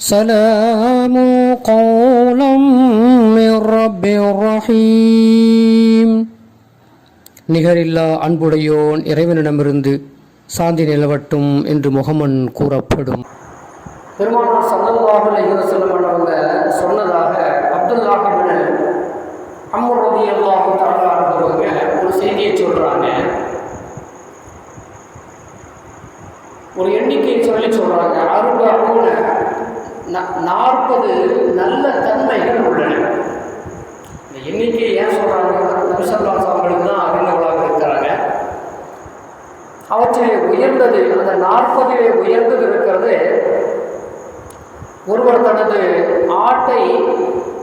سلام قولا من رب رحيم நிகரில்லா அன்புடையோன் இறைவனிடமிருந்து சாந்தி நிலவட்டும் என்று முகமன் கூறப்படும் பெருமானார் சல்லல்லாஹு அலைஹி வஸல்லம் அவங்க சொன்னதாக அப்துல்லாஹ் இப்னு அம்ர் ரலியல்லாஹு தஆலா அவங்க ஒரு செய்தியை சொல்றாங்க ஒரு எண்ணிக்கை சொல்லி சொல்றாங்க அறுபது நாற்பது நல்ல தன்மைகள் உள்ளன. இந்த எண்ணிக்கை ஏன் சொல்றாங்க? நபிசல்லாஸ் அவங்களுக்கு தான் அறிந்தவர்களாக இருக்கிறாங்க. அவற்றிலே உயர்ந்தது அந்த நாற்பதிலே உயர்ந்தது இருக்கிறது. ஒருவர் தனது ஆட்டை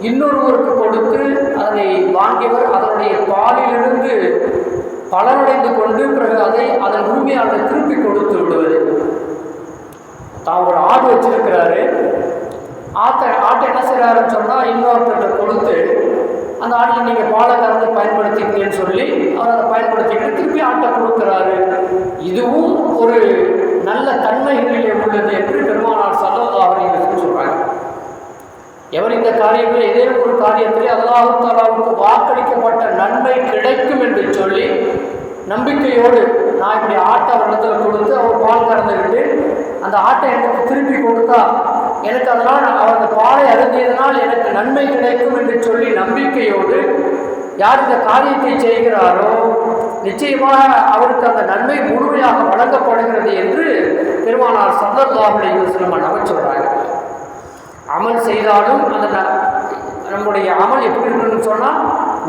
இன்னொருவருக்கு கொடுத்து அதனை வாங்கியவர் அதனுடைய பாலிலிருந்து பலனடைந்து கொண்டு பிறகு அதை அதன் உரிமையாளர் திருப்பி கொடுத்து விடுவது. தான் ஒரு ஆடு வச்சிருக்கிறாரு. ஆட்டை ஆட்டை என்ன செய்கிறாருன்னு சொன்னால் இன்னொருத்தர்கிட்ட கொடுத்து அந்த ஆட்டில் நீங்கள் பாலை கறந்து பயன்படுத்திக்கங்கன்னு சொல்லி அவர் அதை பயன்படுத்திக்கிட்டு திருப்பி ஆட்டை கொடுக்குறாரு. இதுவும் ஒரு நல்ல தன்மைகளிலே உள்ளது என்று பெருமானார் சல்லா அவர்கள் சொல்கிறாங்க எவர் இந்த காரியத்தில் எதே ஒரு காரியத்திலே அல்லாஹு தாலாவுக்கு வாக்களிக்கப்பட்ட நன்மை கிடைக்கும் என்று சொல்லி நம்பிக்கையோடு நான் இப்படி ஆட்டை அவரிடத்தில் கொடுத்து அவர் பால் கறந்துக்கிட்டு அந்த ஆட்டை எனக்கு திருப்பி கொடுத்தா எனக்கு அதனால் அவர் அந்த பாலை அருந்தியதனால் எனக்கு நன்மை கிடைக்கும் என்று சொல்லி நம்பிக்கையோடு யார் இந்த காரியத்தை செய்கிறாரோ நிச்சயமாக அவருக்கு அந்த நன்மை முழுமையாக வழங்கப்படுகிறது என்று பெருமானார் சந்தர்பாபுடைய யூஸ்லமன் அவர் சொல்கிறாங்க அமல் செய்தாலும் அந்த நம்முடைய அமல் எப்படி இருக்கணும்னு சொன்னால்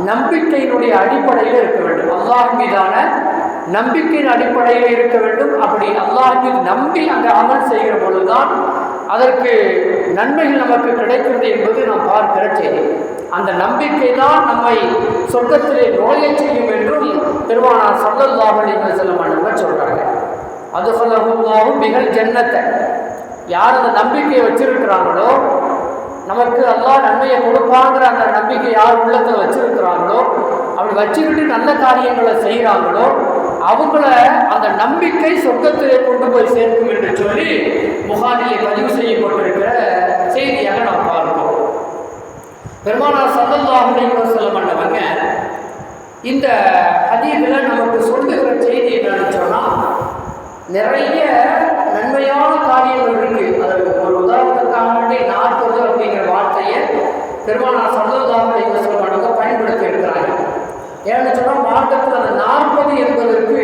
நம்பிக்கையினுடைய அடிப்படையில் இருக்க வேண்டும். அல்லாஹ் மீதான நம்பிக்கையின் அடிப்படையில் இருக்க வேண்டும். அப்படி அல்லாஹ் மீது நம்பி அந்த அமல் செய்கிற பொழுதுதான் அதற்கு நன்மைகள் நமக்கு கிடைக்கிறது என்பது நாம் பார்க்கிற செய்தி. அந்த நம்பிக்கை தான் நம்மை சொர்க்கத்திலே நோயை செய்யும் என்றும் பெருமானார் சல்லல்லாஹலி செல்லமானவர் சொல்கிறாங்க அது சொல்லவும் மிகல் ஜன்னத்தை. யார் அந்த நம்பிக்கையை வச்சிருக்கிறாங்களோ நமக்கு அல்லா நன்மையை கொடுப்பாங்கிற அந்த நம்பிக்கை யார் உள்ளத்தில் வச்சிருக்கிறாங்களோ அப்படி வச்சுக்கிட்டு நல்ல காரியங்களை செய்கிறாங்களோ அவங்கள அந்த நம்பிக்கை சொர்க்கத்திலே கொண்டு போய் சேர்க்கும் என்று சொல்லி முகானிலே பதிவு செய்யப்பட்டிருக்கிற செய்தியாக நாம் பார்ப்போம் பெருமானார் சல்லல்லாஹுடைய செல்ல பண்ணவங்க இந்த அதிகில் நமக்கு சொல்லுகிற செய்தி என்னன்னு சொன்னால் நிறைய நன்மையான காரியங்கள் இருக்கு. அதற்கு ஒரு உதாரணத்துக்காக வேண்டி நாற்பது அப்படிங்கிற வார்த்தையை பெருமானார் சல்லல்லாஹுடைய ஏன்னு சொன்னால் மார்க்கத்தில் அந்த நாற்பது என்பதற்கு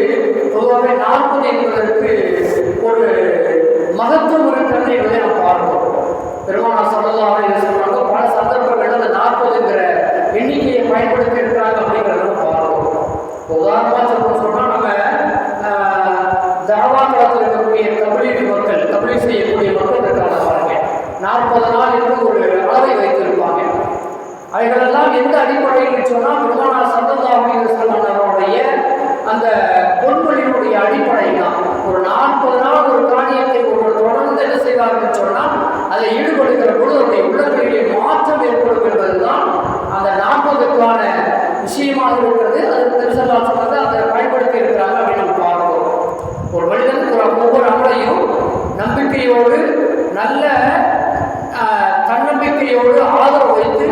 பொதுவாகவே நாற்பது என்பதற்கு ஒரு மகத்துவம் இருக்கிறது என்பதை நாம் பார்ப்போம் பெருமானார் சல்லல்லாஹுடைய செல்வமாக பல சந்தர்ப்பங்கள் அந்த நாற்பதுங்கிற எண்ணிக்கையை பயன்படுத்தி இருக்கிறாங்க அப்படிங்கிறத பார்ப்போம் உதாரணமாக சொல்ல சொன்னால் நம்ம தாவா காலத்தில் இருக்கக்கூடிய கபலீட்டு மக்கள் கபலி செய்யக்கூடிய மக்கள் இருக்காங்க பாருங்க. நாற்பது நாள் என்று ஒரு அளவை வைத்திருப்பாங்க. அவைகளெல்லாம் எந்த அடிப்படையில் சொன்னால் பெருமானார் அந்த பொன்மொழியினுடைய அடிப்படை தான் ஒரு நாள் ஒரு காரியத்தை ஒருவர் தொடர்ந்து என்ன செய்வார்கள் சொன்னால் அதை ஈடுபடுகிற பொழுது அவருடைய உள்ளங்களிலே மாற்றம் ஏற்படும் என்பதுதான் அந்த நாற்பதுக்கான விஷயமாக இருக்கிறது அது திருசல்லா சொன்னது அதை பயன்படுத்தி இருக்கிறாங்க அப்படின்னு நம்ம பார்க்கிறோம் ஒரு மனிதன் ஒரு ஒவ்வொரு அமலையும் நம்பிக்கையோடு நல்ல தன்னம்பிக்கையோடு ஆதரவு வைத்து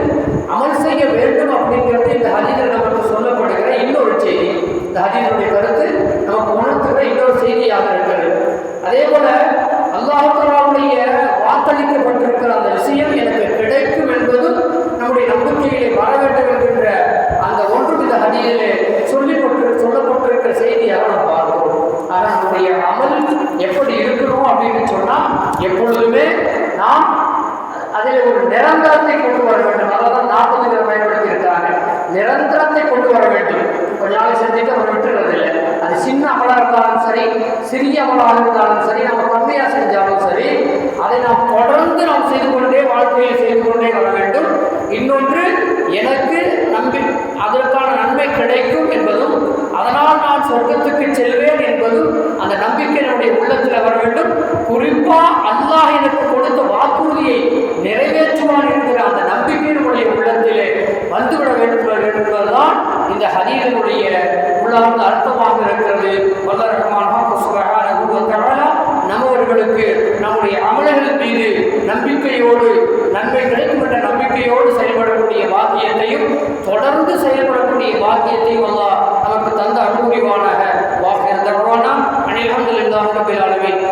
அமல் செய்ய வேண்டும் அப்படிங்கிறது இந்த ஹதீதில் நமக்கு சொல்லப்படுகிற இன்னொரு செய்தி இந்த ஹதீதனுடைய கருத்து நமக்கு உணர்த்துகிற இன்னொரு செய்தியாக இருக்கிறது அதே போல அல்லாஹாவுடைய வாக்களிக்கப்பட்டிருக்கிற அந்த விஷயம் எனக்கு கிடைக்கும் என்பதும் நம்முடைய நம்பிக்கையிலே வர வேண்டும் என்கின்ற அந்த ஒன்றும் இந்த ஹதீதிலே சொல்லிப்பட்டு சொல்லப்பட்டிருக்கிற செய்தியாக நாம் பார்க்கிறோம். ஆனால் நம்முடைய அமல் எப்படி இருக்கணும் அப்படின்னு சொன்னால் எப்பொழுதுமே நாம் அதில் ஒரு நிரந்தரத்தை கொண்டு வர வேண்டும். அதான் நாற்பது பயன்படுத்தி இருக்காங்க நிரந்தரத்தை கொண்டு வர வேண்டும். கொஞ்ச நாள் செஞ்சுட்டு அவர் விட்டுறது இல்லை அது சின்ன அமலாக இருந்தாலும் சரி சிறிய அமலாக இருந்தாலும் சரி நம்ம கம்மியாக செஞ்சாலும் சரி அதை நாம் தொடர்ந்து நாம் செய்து கொண்டே வாழ்க்கையில் செய்து கொண்டே வர வேண்டும் இன்னொன்று எனக்கு நம்பி அதற்கான நன்மை கிடைக்கும் என்பதும் அதனால் நான் சொர்க்கத்துக்கு செல்வேன் என்பது அந்த நம்பிக்கை நம்முடைய உள்ளத்தில் வர வேண்டும். குறிப்பா அல்லாஹ் எனக்கு கொடுத்த வாக்குறுதியை நிறைவேற்றுவான் என்கிற அந்த நம்பிக்கை நம்முடைய உள்ளத்திலே வந்துவிட வேண்டும் என்பதுதான் இந்த ஹதீரனுடைய உள்ளார்ந்த அர்த்தமாக இருக்கிறது. வல்ல ரஹ்மான் நம்மவர்களுக்கு நம்முடைய அமல்கள் மீது நம்பிக்கையோடு நன்மை கிடைக்கும் என்ற நம்பிக்கையோடு செயல்படக்கூடிய வாக்கியத்தையும் தொடர்ந்து செயல்படக்கூடிய வாக்கியத்தையும் அல்லாஹ் கூடி வாழாக வாசி அந்த அனில் அஹமதுல்லாஹ் ரபில் அளவில்